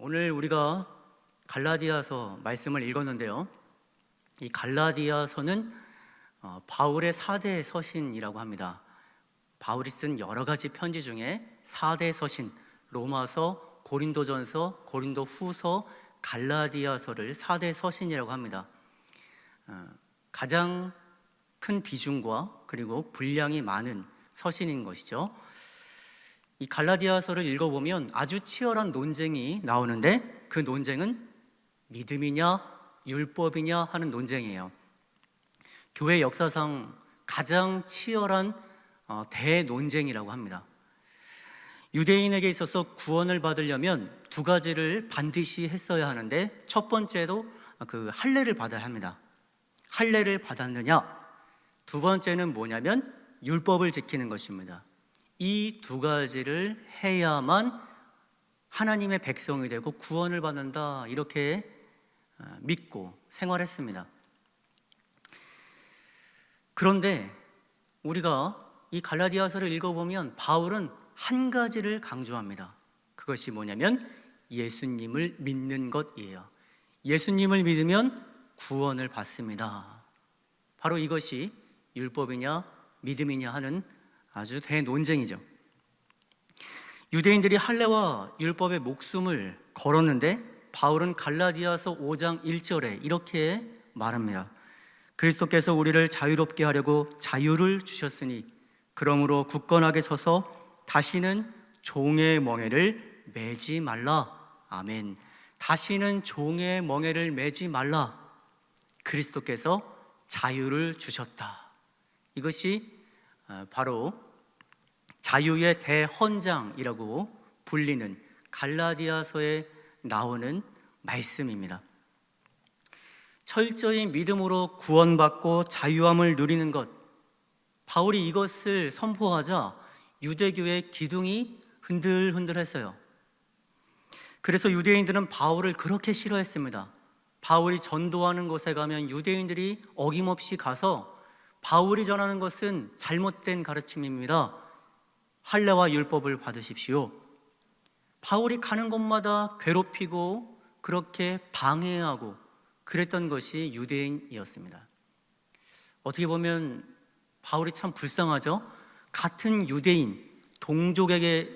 오늘 우리가 갈라디아서 말씀을 읽었는데요. 이 갈라디아서는 어, 바울의 4대 서신이라고 합니다. 바울이 쓴 여러 가지 편지 중에 4대 서신, 로마서, 고린도전서, 고린도후서, 갈라디아서를 4대 서신이라고 합니다. 어, 가장 큰 비중과 그리고 분량이 많은 서신인 것이죠. 이 갈라디아서를 읽어보면 아주 치열한 논쟁이 나오는데 그 논쟁은 믿음이냐 율법이냐 하는 논쟁이에요. 교회 역사상 가장 치열한 어, 대논쟁이라고 합니다. 유대인에게 있어서 구원을 받으려면 두 가지를 반드시 했어야 하는데 첫 번째로 그 할례를 받아야 합니다. 할례를 받았느냐? 두 번째는 뭐냐면 율법을 지키는 것입니다. 이 두 가지를 해야만 하나님의 백성이 되고 구원을 받는다 이렇게 어, 믿고 생활했습니다. 그런데 우리가 이 갈라디아서를 읽어보면 바울은 한 가지를 강조합니다. 그것이 뭐냐면 예수님을 믿는 것이에요. 예수님을 믿으면 구원을 받습니다. 바로 이것이 율법이냐 믿음이냐 하는 아주 대논쟁이죠. 유대인들이 할례와 율법의 목숨을 걸었는데 바울은 갈라디아서 5장 1절에 이렇게 말합니다. 그리스도께서 우리를 자유롭게 하려고 자유를 주셨으니 그러므로 굳건하게 서서 다시는 종의 멍에를 매지 말라. 아멘. 다시는 종의 멍에를 매지 말라. 그리스도께서 자유를 주셨다. 이것이 어, 바로 자유의 대헌장이라고 불리는 갈라디아서에 나오는 말씀입니다. 철저히 믿음으로 구원받고 자유함을 누리는 것. 바울이 이것을 선포하자 유대교의 기둥이 흔들흔들했어요. 그래서 유대인들은 바울을 그렇게 싫어했습니다. 바울이 전도하는 곳에 가면 유대인들이 어김없이 가서 바울이 전하는 것은 잘못된 가르침입니다. 할례와 율법을 받으십시오. 바울이 가는 곳마다 괴롭히고 그렇게 방해하고 그랬던 것이 유대인이었습니다. 어떻게 보면 바울이 참 불쌍하죠? 같은 유대인, 동족에게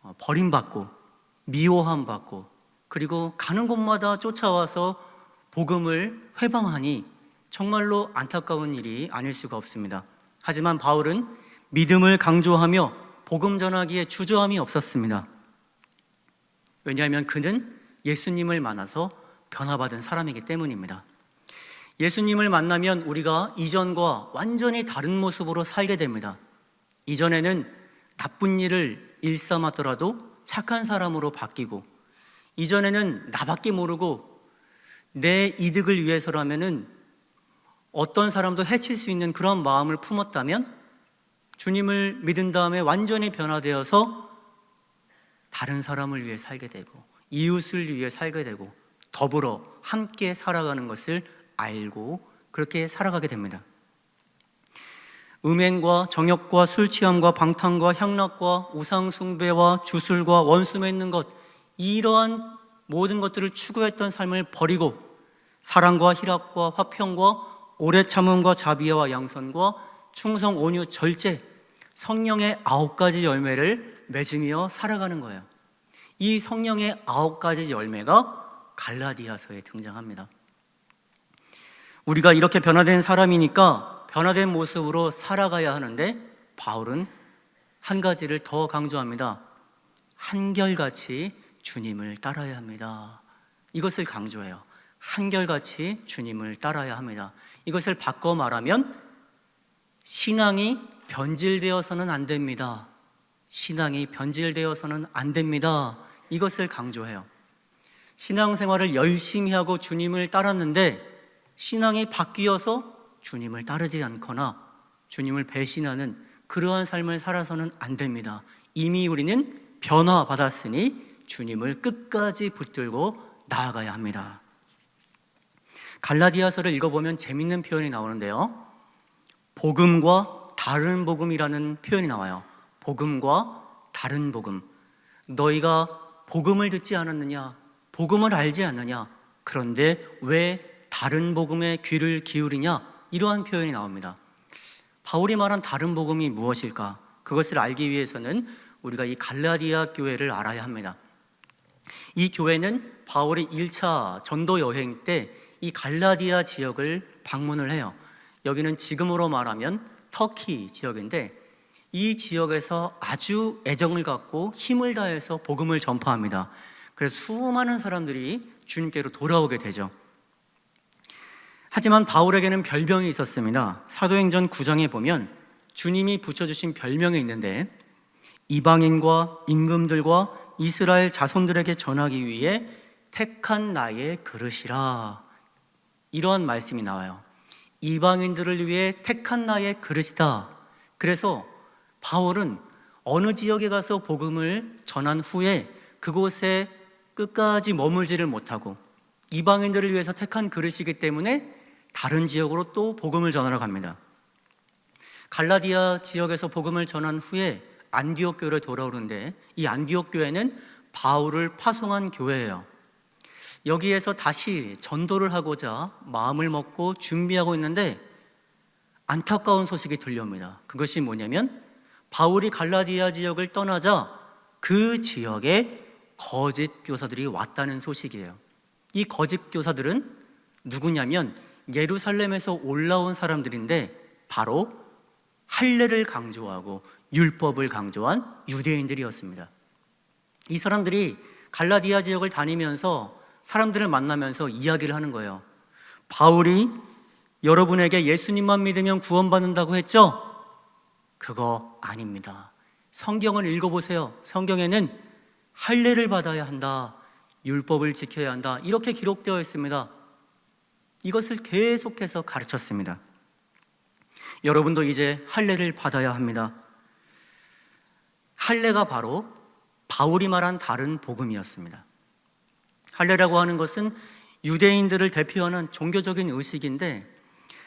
어, 버림받고 미워함 받고 그리고 가는 곳마다 쫓아와서 복음을 회방하니 정말로 안타까운 일이 아닐 수가 없습니다. 하지만 바울은 믿음을 강조하며 복음 전하기에 주저함이 없었습니다. 왜냐하면 그는 예수님을 만나서 변화받은 사람이기 때문입니다. 예수님을 만나면 우리가 이전과 완전히 다른 모습으로 살게 됩니다. 이전에는 나쁜 일을 일삼았더라도 착한 사람으로 바뀌고, 이전에는 나밖에 모르고 내 이득을 위해서라면은 어떤 사람도 해칠 수 있는 그런 마음을 품었다면 주님을 믿은 다음에 완전히 변화되어서 다른 사람을 위해 살게 되고 이웃을 위해 살게 되고 더불어 함께 살아가는 것을 알고 그렇게 살아가게 됩니다. 음행과 정욕과 술 취함과 방탕과 향락과 우상 숭배와 주술과 원수 맺는 것 이러한 모든 것들을 추구했던 삶을 버리고 사랑과 희락과 화평과 오래 참음과 자비와 양선과 충성 온유 절제 성령의 아홉 가지 열매를 맺으며 살아가는 거예요. 이 성령의 아홉 가지 열매가 갈라디아서에 등장합니다. 우리가 이렇게 변화된 사람이니까 변화된 모습으로 살아가야 하는데 바울은 한 가지를 더 강조합니다. 한결같이 주님을 따라야 합니다. 이것을 강조해요. 한결같이 주님을 따라야 합니다. 이것을 바꿔 말하면 신앙이 변질되어서는 안 됩니다. 신앙이 변질되어서는 안 됩니다. 이것을 강조해요. 신앙생활을 열심히 하고 주님을 따랐는데 신앙이 바뀌어서 주님을 따르지 않거나 주님을 배신하는 그러한 삶을 살아서는 안 됩니다. 이미 우리는 변화받았으니 주님을 끝까지 붙들고 나아가야 합니다. 갈라디아서를 읽어보면 재밌는 표현이 나오는데요. 복음과 다른 복음이라는 표현이 나와요. 복음과 다른 복음. 너희가 복음을 듣지 않았느냐? 복음을 알지 않느냐? 그런데 왜 다른 복음에 귀를 기울이냐? 이러한 표현이 나옵니다. 바울이 말한 다른 복음이 무엇일까? 그것을 알기 위해서는 우리가 이 갈라디아 교회를 알아야 합니다. 이 교회는 바울이 1차 전도 여행 때 이 갈라디아 지역을 방문을 해요. 여기는 지금으로 말하면 터키 지역인데 이 지역에서 아주 애정을 갖고 힘을 다해서 복음을 전파합니다. 그래서 수많은 사람들이 주님께로 돌아오게 되죠. 하지만 바울에게는 별명이 있었습니다. 사도행전 9장에 보면 주님이 붙여주신 별명이 있는데 이방인과 임금들과 이스라엘 자손들에게 전하기 위해 택한 나의 그릇이라 이러한 말씀이 나와요. 이방인들을 위해 택한 나의 그릇이다. 그래서 바울은 어느 지역에 가서 복음을 전한 후에 그곳에 끝까지 머물지를 못하고 이방인들을 위해서 택한 그릇이기 때문에 다른 지역으로 또 복음을 전하러 갑니다. 갈라디아 지역에서 복음을 전한 후에 안디옥 교회로 돌아오는데 이 안디옥 교회는 바울을 파송한 교회예요. 여기에서 다시 전도를 하고자 마음을 먹고 준비하고 있는데 안타까운 소식이 들려옵니다. 그것이 뭐냐면 바울이 갈라디아 지역을 떠나자 그 지역에 거짓 교사들이 왔다는 소식이에요. 이 거짓 교사들은 누구냐면 예루살렘에서 올라온 사람들인데 바로 할례를 강조하고 율법을 강조한 유대인들이었습니다. 이 사람들이 갈라디아 지역을 다니면서 사람들을 만나면서 이야기를 하는 거예요. 바울이 여러분에게 예수님만 믿으면 구원받는다고 했죠? 그거 아닙니다. 성경을 읽어보세요. 성경에는 할례를 받아야 한다. 율법을 지켜야 한다. 이렇게 기록되어 있습니다. 이것을 계속해서 가르쳤습니다. 여러분도 이제 할례를 받아야 합니다. 할례가 바로 바울이 말한 다른 복음이었습니다. 할례라고 하는 것은 유대인들을 대표하는 종교적인 의식인데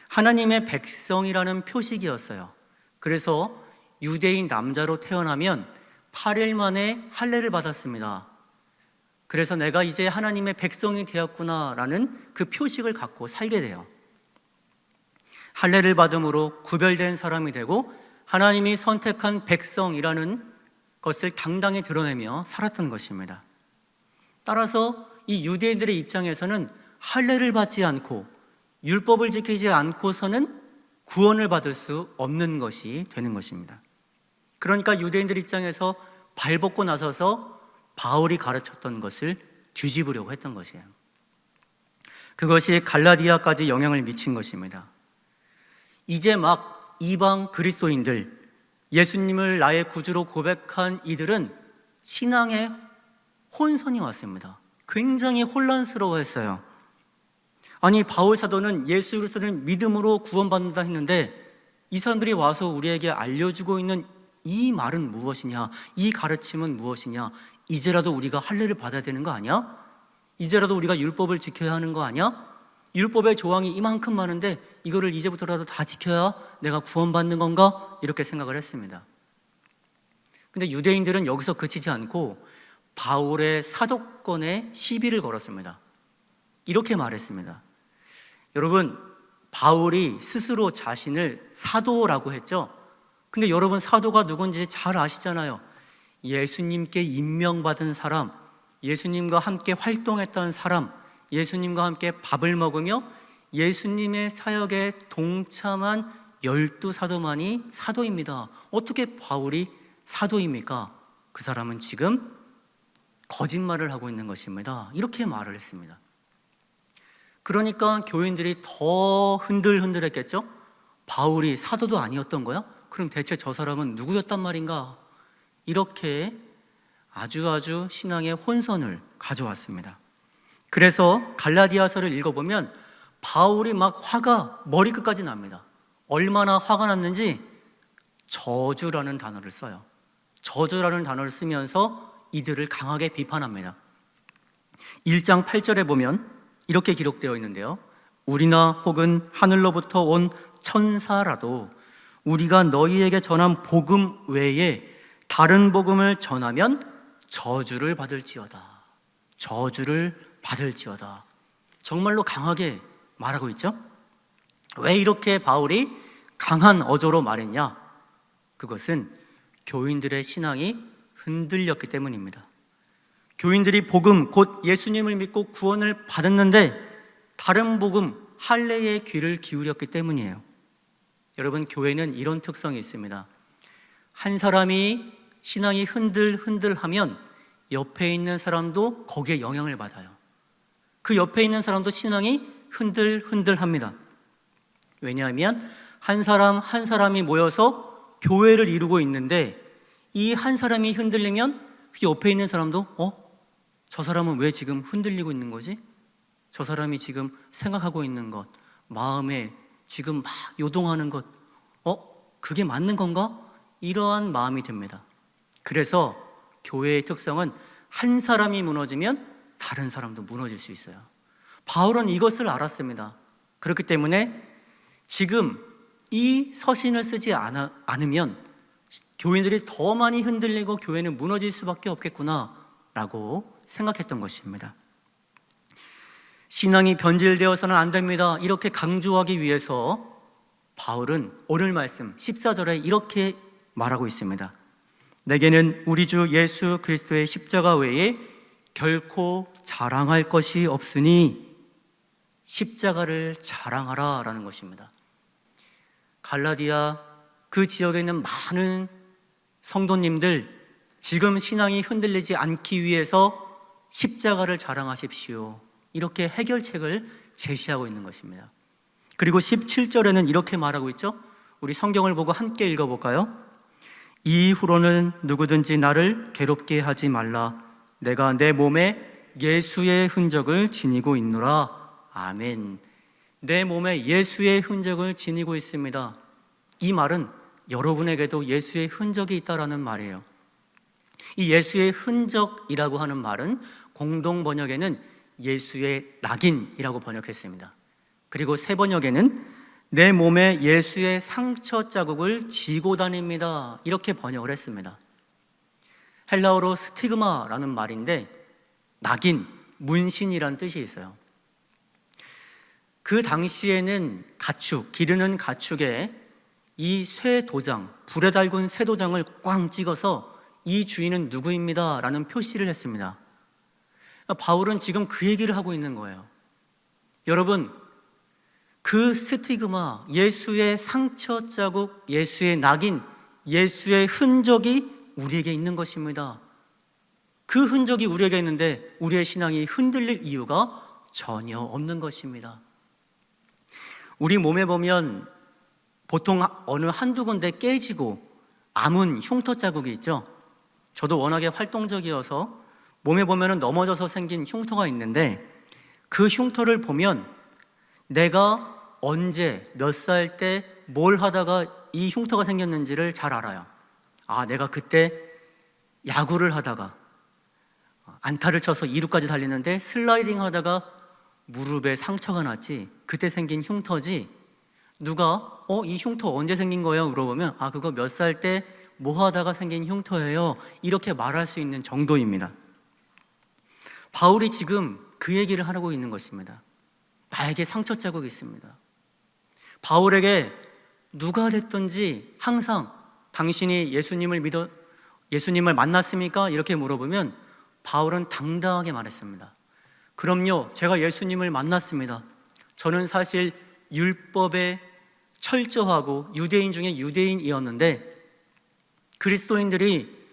하나님의 백성이라는 표식이었어요. 그래서 유대인 남자로 태어나면 8일 만에 할례를 받았습니다. 그래서 내가 이제 하나님의 백성이 되었구나라는 그 표식을 갖고 살게 돼요. 할례를 받음으로 구별된 사람이 되고 하나님이 선택한 백성이라는 것을 당당히 드러내며 살았던 것입니다. 따라서 이 유대인들의 입장에서는 할례를 받지 않고 율법을 지키지 않고서는 구원을 받을 수 없는 것이 되는 것입니다. 그러니까 유대인들 입장에서 발벗고 나서서 바울이 가르쳤던 것을 뒤집으려고 했던 것이에요. 그것이 갈라디아까지 영향을 미친 것입니다. 이제 막 이방 그리스도인들, 예수님을 나의 구주로 고백한 이들은 신앙의 혼선이 왔습니다. 굉장히 혼란스러워 했어요. 아니, 바울 사도는 예수 그리스도를 믿음으로 구원받는다 했는데 이 사람들이 와서 우리에게 알려주고 있는 이 말은 무엇이냐? 이 가르침은 무엇이냐? 이제라도 우리가 할례를 받아야 되는 거 아니야? 이제라도 우리가 율법을 지켜야 하는 거 아니야? 율법의 조항이 이만큼 많은데 이거를 이제부터라도 다 지켜야 내가 구원받는 건가? 이렇게 생각을 했습니다. 근데 유대인들은 여기서 그치지 않고 바울의 사도권에 시비를 걸었습니다. 이렇게 말했습니다. 여러분, 바울이 스스로 자신을 사도라고 했죠? 근데 여러분, 사도가 누군지 잘 아시잖아요. 예수님께 임명받은 사람, 예수님과 함께 활동했던 사람, 예수님과 함께 밥을 먹으며 예수님의 사역에 동참한 열두 사도만이 사도입니다. 어떻게 바울이 사도입니까? 그 사람은 지금 거짓말을 하고 있는 것입니다. 이렇게 말을 했습니다. 그러니까 교인들이 더 흔들흔들했겠죠? 바울이 사도도 아니었던 거야? 그럼 대체 저 사람은 누구였단 말인가? 이렇게 아주 아주 신앙의 혼선을 가져왔습니다. 그래서 갈라디아서를 읽어보면 바울이 막 화가 머리끝까지 납니다. 얼마나 화가 났는지 저주라는 단어를 써요. 저주라는 단어를 쓰면서 이들을 강하게 비판합니다. 1장 8절에 보면 이렇게 기록되어 있는데요. 우리나 혹은 하늘로부터 온 천사라도 우리가 너희에게 전한 복음 외에 다른 복음을 전하면 저주를 받을지어다. 저주를 받을지어다. 정말로 강하게 말하고 있죠? 왜 이렇게 바울이 강한 어조로 말했냐? 그것은 교인들의 신앙이 흔들렸기 때문입니다. 교인들이 복음, 곧 예수님을 믿고 구원을 받았는데 다른 복음, 할례의 귀를 기울였기 때문이에요. 여러분, 교회는 이런 특성이 있습니다. 한 사람이 신앙이 흔들흔들 하면 옆에 있는 사람도 거기에 영향을 받아요. 그 옆에 있는 사람도 신앙이 흔들흔들 합니다. 왜냐하면 한 사람 한 사람이 모여서 교회를 이루고 있는데 이 한 사람이 흔들리면 그 옆에 있는 사람도 어? 저 사람은 왜 지금 흔들리고 있는 거지? 저 사람이 지금 생각하고 있는 것, 마음에 지금 막 요동하는 것, 어? 그게 맞는 건가? 이러한 마음이 듭니다. 그래서 교회의 특성은 한 사람이 무너지면 다른 사람도 무너질 수 있어요. 바울은 이것을 알았습니다. 그렇기 때문에 지금 이 서신을 쓰지 않으면 교인들이 더 많이 흔들리고 교회는 무너질 수밖에 없겠구나라고 생각했던 것입니다. 신앙이 변질되어서는 안 됩니다. 이렇게 강조하기 위해서 바울은 오늘 말씀 14절에 이렇게 말하고 있습니다. 내게는 우리 주 예수 그리스도의 십자가 외에 결코 자랑할 것이 없으니 십자가를 자랑하라 라는 것입니다. 갈라디아 그 지역에 있는 많은 성도님들 지금 신앙이 흔들리지 않기 위해서 십자가를 자랑하십시오. 이렇게 해결책을 제시하고 있는 것입니다. 그리고 17절에는 이렇게 말하고 있죠. 우리 성경을 보고 함께 읽어볼까요? 이후로는 누구든지 나를 괴롭게 하지 말라. 내가 내 몸에 예수의 흔적을 지니고 있노라. 아멘. 내 몸에 예수의 흔적을 지니고 있습니다. 이 말은 여러분에게도 예수의 흔적이 있다라는 말이에요. 이 예수의 흔적이라고 하는 말은 공동 번역에는 예수의 낙인이라고 번역했습니다. 그리고 세 번역에는 내 몸에 예수의 상처 자국을 지고 다닙니다. 이렇게 번역을 했습니다. 헬라어로 스티그마라는 말인데 낙인, 문신이란 뜻이 있어요. 그 당시에는 가축, 기르는 가축에 이 쇠 도장, 불에 달군 쇠 도장을 꽝 찍어서 이 주인은 누구입니다. 라는 표시를 했습니다. 바울은 지금 그 얘기를 하고 있는 거예요. 여러분, 그 스티그마, 예수의 상처 자국, 예수의 낙인, 예수의 흔적이 우리에게 있는 것입니다. 그 흔적이 우리에게 있는데 우리의 신앙이 흔들릴 이유가 전혀 없는 것입니다. 우리 몸에 보면 보통 어느 한두 군데 깨지고 아문 흉터 자국이 있죠. 저도 워낙에 활동적이어서 몸에 보면 넘어져서 생긴 흉터가 있는데 그 흉터를 보면 내가 언제 몇 살 때 뭘 하다가 이 흉터가 생겼는지를 잘 알아요. 아, 내가 그때 야구를 하다가 안타를 쳐서 2루까지 달리는데 슬라이딩 하다가 무릎에 상처가 났지. 그때 생긴 흉터지. 누가 어, 이 흉터 언제 생긴 거예요? 물어보면 아, 그거 몇 살 때 뭐 하다가 생긴 흉터예요. 이렇게 말할 수 있는 정도입니다. 바울이 지금 그 얘기를 하고 있는 것입니다. 나에게 상처 자국이 있습니다. 바울에게 누가 됐든지 항상 당신이 예수님을 믿어 예수님을 만났습니까? 이렇게 물어보면 바울은 당당하게 말했습니다. 그럼요, 제가 예수님을 만났습니다. 저는 사실 율법에 철저하고 유대인 중에 유대인이었는데 그리스도인들이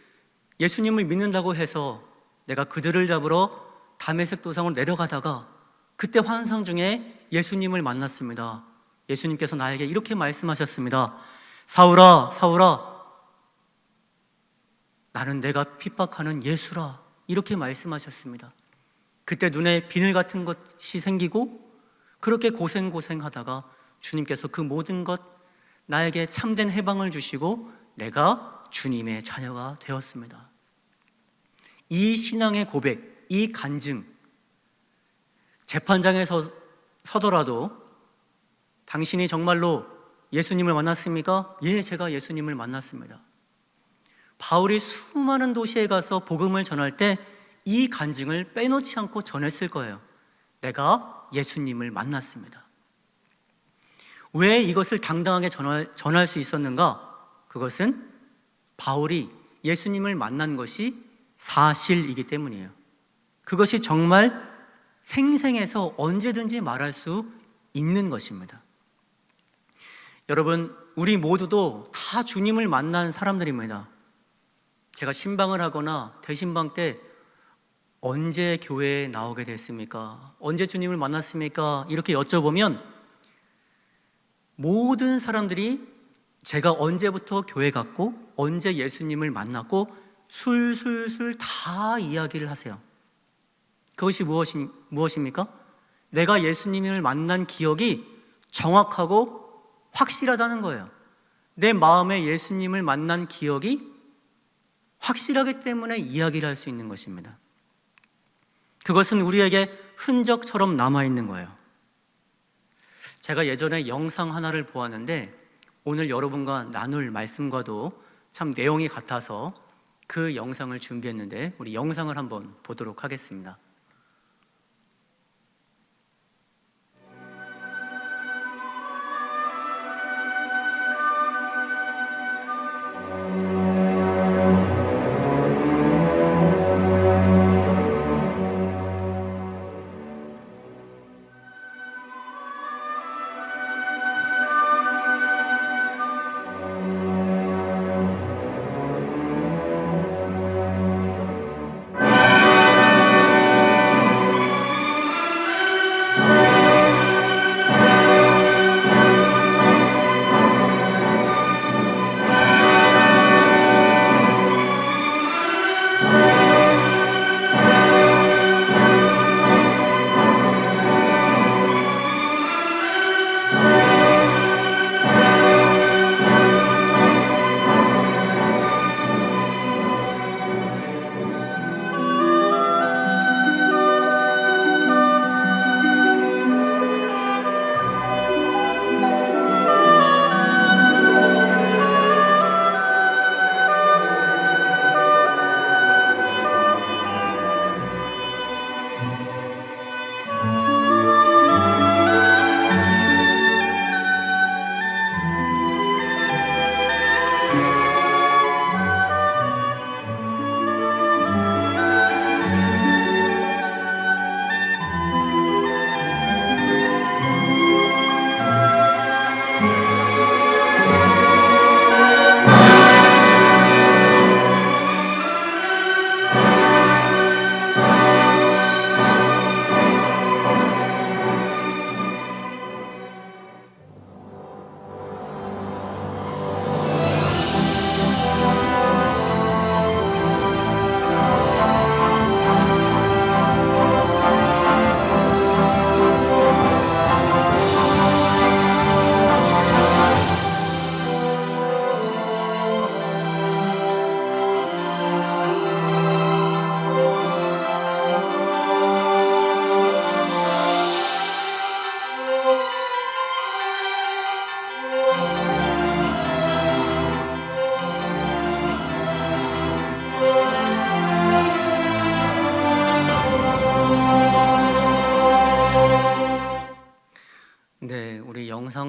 예수님을 믿는다고 해서 내가 그들을 잡으러 담에색 도상으로 내려가다가 그때 환상 중에 예수님을 만났습니다. 예수님께서 나에게 이렇게 말씀하셨습니다. 사울아, 사울아, 나는 내가 핍박하는 예수라. 이렇게 말씀하셨습니다. 그때 눈에 비늘 같은 것이 생기고 그렇게 고생고생 하다가 주님께서 그 모든 것 나에게 참된 해방을 주시고 내가 주님의 자녀가 되었습니다. 이 신앙의 고백, 이 간증, 재판장에 서, 서더라도 당신이 정말로 예수님을 만났습니까? 예, 제가 예수님을 만났습니다. 바울이 수많은 도시에 가서 복음을 전할 때 이 간증을 빼놓지 않고 전했을 거예요. 내가 예수님을 만났습니다. 왜 이것을 당당하게 전할, 전할 수 있었는가? 그것은 바울이 예수님을 만난 것이 사실이기 때문이에요. 그것이 정말 생생해서 언제든지 말할 수 있는 것입니다. 여러분, 우리 모두도 다 주님을 만난 사람들입니다. 제가 신방을 하거나 대신방 때 언제 교회에 나오게 됐습니까? 언제 주님을 만났습니까? 이렇게 여쭤보면 모든 사람들이 제가 언제부터 교회 갔고 언제 예수님을 만났고 술술술 다 이야기를 하세요. 그것이 무엇이, 무엇입니까? 내가 예수님을 만난 기억이 정확하고 확실하다는 거예요. 내 마음에 예수님을 만난 기억이 확실하기 때문에 이야기를 할 수 있는 것입니다. 그것은 우리에게 흔적처럼 남아있는 거예요. 제가 예전에 영상 하나를 보았는데 오늘 여러분과 나눌 말씀과도 참 내용이 같아서 그 영상을 준비했는데 우리 영상을 한번 보도록 하겠습니다.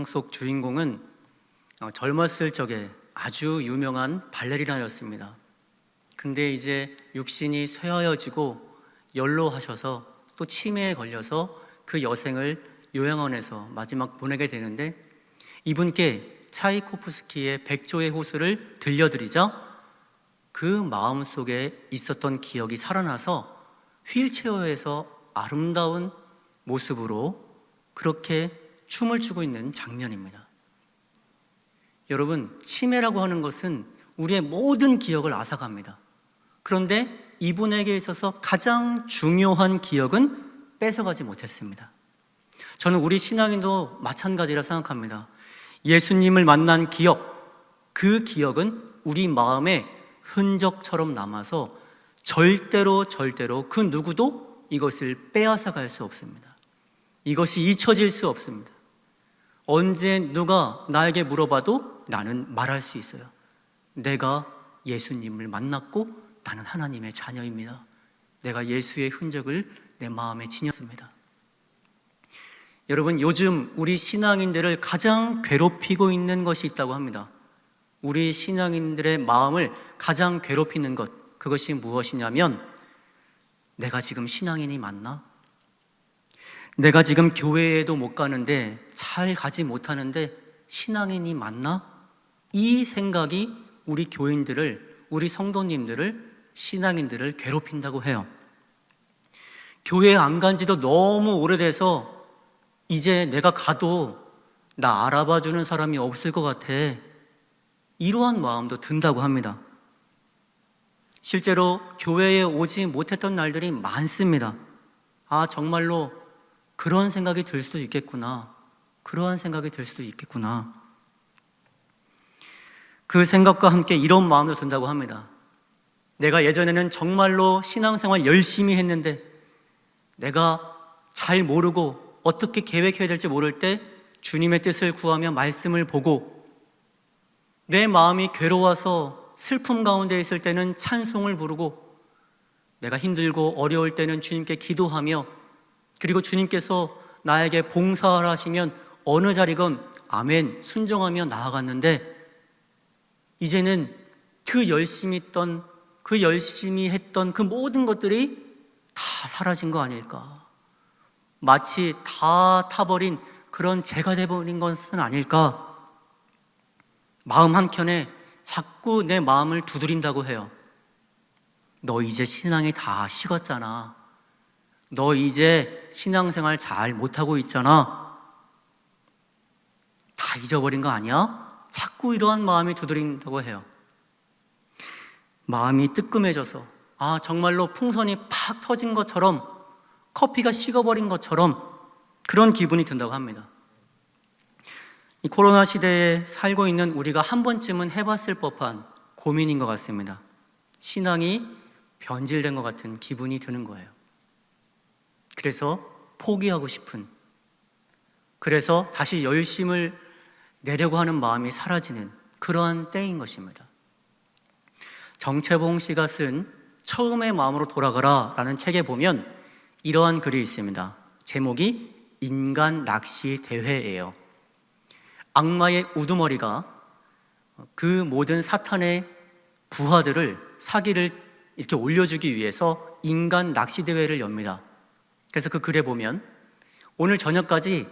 속 주인공은 어, 젊었을 적에 아주 유명한 발레리나였습니다. 근데 이제 육신이 쇠하여지고 연로하셔서 또 치매에 걸려서 그 여생을 요양원에서 마지막 보내게 되는데 이분께 차이코프스키의 백조의 호수를 들려드리자 그 마음 속에 있었던 기억이 살아나서 휠체어에서 아름다운 모습으로 그렇게 춤을 추고 있는 장면입니다. 여러분, 치매라고 하는 것은 우리의 모든 기억을 앗아갑니다. 그런데 이분에게 있어서 가장 중요한 기억은 뺏어가지 못했습니다. 저는 우리 신앙인도 마찬가지라 생각합니다. 예수님을 만난 기억, 그 기억은 우리 마음에 흔적처럼 남아서 절대로 절대로 그 누구도 이것을 빼앗아 갈 수 없습니다. 이것이 잊혀질 수 없습니다. 언제 누가 나에게 물어봐도 나는 말할 수 있어요. 내가 예수님을 만났고 나는 하나님의 자녀입니다. 내가 예수의 흔적을 내 마음에 지녔습니다. 여러분, 요즘 우리 신앙인들을 가장 괴롭히고 있는 것이 있다고 합니다. 우리 신앙인들의 마음을 가장 괴롭히는 것, 그것이 무엇이냐면, 내가 지금 신앙인이 맞나? 내가 지금 교회에도 못 가는데, 잘 가지 못하는데, 신앙인이 맞나? 이 생각이 우리 교인들을, 우리 성도님들을, 신앙인들을 괴롭힌다고 해요. 교회 안 간 지도 너무 오래돼서 이제 내가 가도 나 알아봐 주는 사람이 없을 것 같아. 이러한 마음도 든다고 합니다. 실제로 교회에 오지 못했던 날들이 많습니다. 아, 정말로 그런 생각이 들 수도 있겠구나. 그러한 생각이 들 수도 있겠구나. 그 생각과 함께 이런 마음도 든다고 합니다. 내가 예전에는 정말로 신앙생활 열심히 했는데 내가 잘 모르고 어떻게 계획해야 될지 모를 때 주님의 뜻을 구하며 말씀을 보고 내 마음이 괴로워서 슬픔 가운데 있을 때는 찬송을 부르고 내가 힘들고 어려울 때는 주님께 기도하며 그리고 주님께서 나에게 봉사를 하시면 어느 자리건 아멘 순종하며 나아갔는데 이제는 그 열심히 했던 그 열심히 했던 그 모든 것들이 다 사라진 거 아닐까? 마치 다 타버린 그런 재가 돼버린 것은 아닐까? 마음 한켠에 자꾸 내 마음을 두드린다고 해요. 너 이제 신앙이 다 식었잖아. 너 이제 신앙생활 잘 못하고 있잖아. 다 잊어버린 거 아니야? 자꾸 이러한 마음이 두드린다고 해요. 마음이 뜨끔해져서, 아, 정말로 풍선이 팍 터진 것처럼 커피가 식어버린 것처럼 그런 기분이 든다고 합니다. 이 코로나 시대에 살고 있는 우리가 한 번쯤은 해봤을 법한 고민인 것 같습니다. 신앙이 변질된 것 같은 기분이 드는 거예요. 그래서 포기하고 싶은, 그래서 다시 열심을 내려고 하는 마음이 사라지는 그러한 때인 것입니다. 정채봉 씨가 쓴 처음의 마음으로 돌아가라 라는 책에 보면 이러한 글이 있습니다. 제목이 인간 낚시 대회예요. 악마의 우두머리가 그 모든 사탄의 부하들을 사기를 이렇게 올려주기 위해서 인간 낚시 대회를 엽니다. 그래서 그 글에 보면 오늘 저녁까지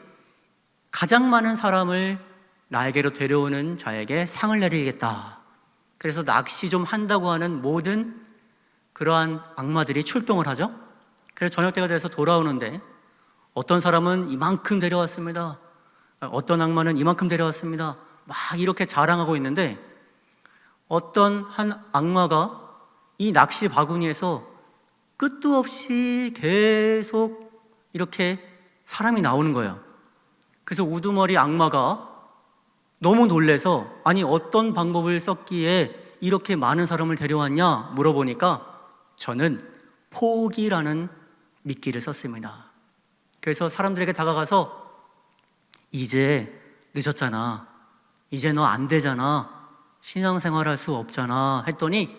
가장 많은 사람을 나에게로 데려오는 자에게 상을 내리겠다. 그래서 낚시 좀 한다고 하는 모든 그러한 악마들이 출동을 하죠. 그래서 저녁 때가 돼서 돌아오는데 어떤 사람은 이만큼 데려왔습니다. 어떤 악마는 이만큼 데려왔습니다. 막 이렇게 자랑하고 있는데 어떤 한 악마가 이 낚시 바구니에서 끝도 없이 계속 이렇게 사람이 나오는 거예요. 그래서 우두머리 악마가 너무 놀래서 아니 어떤 방법을 썼기에 이렇게 많은 사람을 데려왔냐 물어보니까 저는 포기라는 미끼를 썼습니다. 그래서 사람들에게 다가가서 이제 늦었잖아. 이제 너 안 되잖아. 신앙생활 할 수 없잖아. 했더니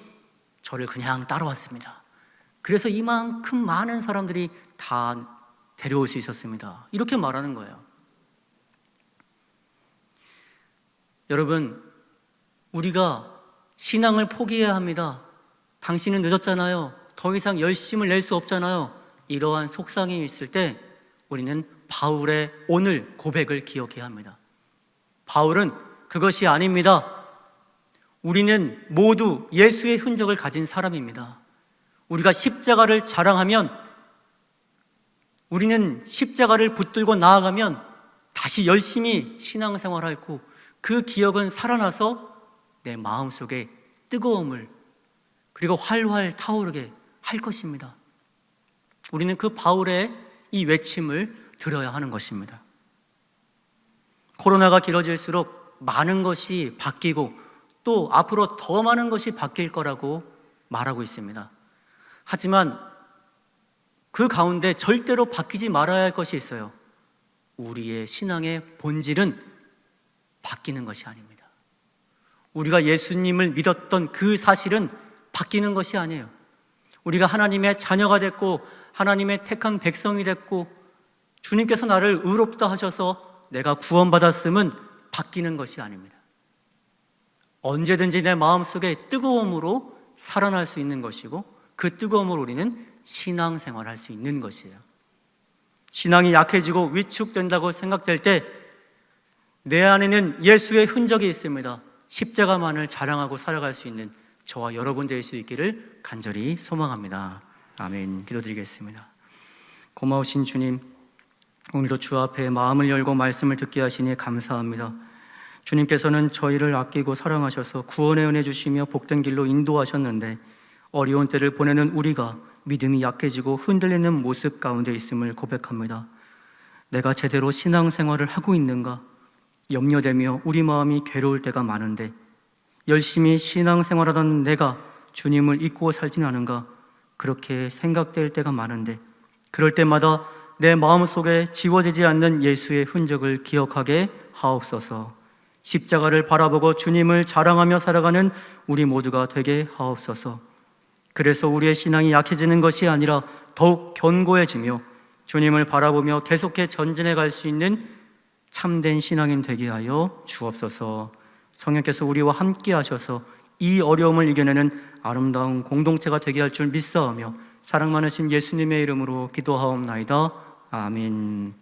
저를 그냥 따라왔습니다. 그래서 이만큼 많은 사람들이 다 데려올 수 있었습니다. 이렇게 말하는 거예요. 여러분, 우리가 신앙을 포기해야 합니다. 당신은 늦었잖아요. 더 이상 열심을 낼 수 없잖아요. 이러한 속상이 있을 때 우리는 바울의 오늘 고백을 기억해야 합니다. 바울은 그것이 아닙니다. 우리는 모두 예수의 흔적을 가진 사람입니다. 우리가 십자가를 자랑하면 우리는 십자가를 붙들고 나아가면 다시 열심히 신앙생활하고 그 기억은 살아나서 내 마음속에 뜨거움을 그리고 활활 타오르게 할 것입니다. 우리는 그 바울의 이 외침을 들어야 하는 것입니다. 코로나가 길어질수록 많은 것이 바뀌고 또 앞으로 더 많은 것이 바뀔 거라고 말하고 있습니다. 하지만 그 가운데 절대로 바뀌지 말아야 할 것이 있어요. 우리의 신앙의 본질은 바뀌는 것이 아닙니다. 우리가 예수님을 믿었던 그 사실은 바뀌는 것이 아니에요. 우리가 하나님의 자녀가 됐고 하나님의 택한 백성이 됐고 주님께서 나를 의롭다 하셔서 내가 구원받았음은 바뀌는 것이 아닙니다. 언제든지 내 마음속에 뜨거움으로 살아날 수 있는 것이고 그 뜨거움으로 우리는 신앙생활을 할수 있는 것이에요. 신앙이 약해지고 위축된다고 생각될 때 내 안에는 예수의 흔적이 있습니다. 십자가만을 자랑하고 살아갈 수 있는 저와 여러분 될 수 있기를 간절히 소망합니다. 아멘. 기도드리겠습니다. 고마우신 주님, 오늘도 주 앞에 마음을 열고 말씀을 듣게 하시니 감사합니다. 주님께서는 저희를 아끼고 사랑하셔서 구원의 은혜 주시며 복된 길로 인도하셨는데 어려운 때를 보내는 우리가 믿음이 약해지고 흔들리는 모습 가운데 있음을 고백합니다. 내가 제대로 신앙생활을 하고 있는가? 염려되며 우리 마음이 괴로울 때가 많은데 열심히 신앙생활하던 내가 주님을 잊고 살진 않은가? 그렇게 생각될 때가 많은데 그럴 때마다 내 마음속에 지워지지 않는 예수의 흔적을 기억하게 하옵소서. 십자가를 바라보고 주님을 자랑하며 살아가는 우리 모두가 되게 하옵소서. 그래서 우리의 신앙이 약해지는 것이 아니라 더욱 견고해지며 주님을 바라보며 계속해 전진해 갈 수 있는 참된 신앙인 되게 하여 주옵소서. 성령께서 우리와 함께 하셔서 이 어려움을 이겨내는 아름다운 공동체가 되게 할 줄 믿사오며 사랑 많으신 예수님의 이름으로 기도하옵나이다. 아멘.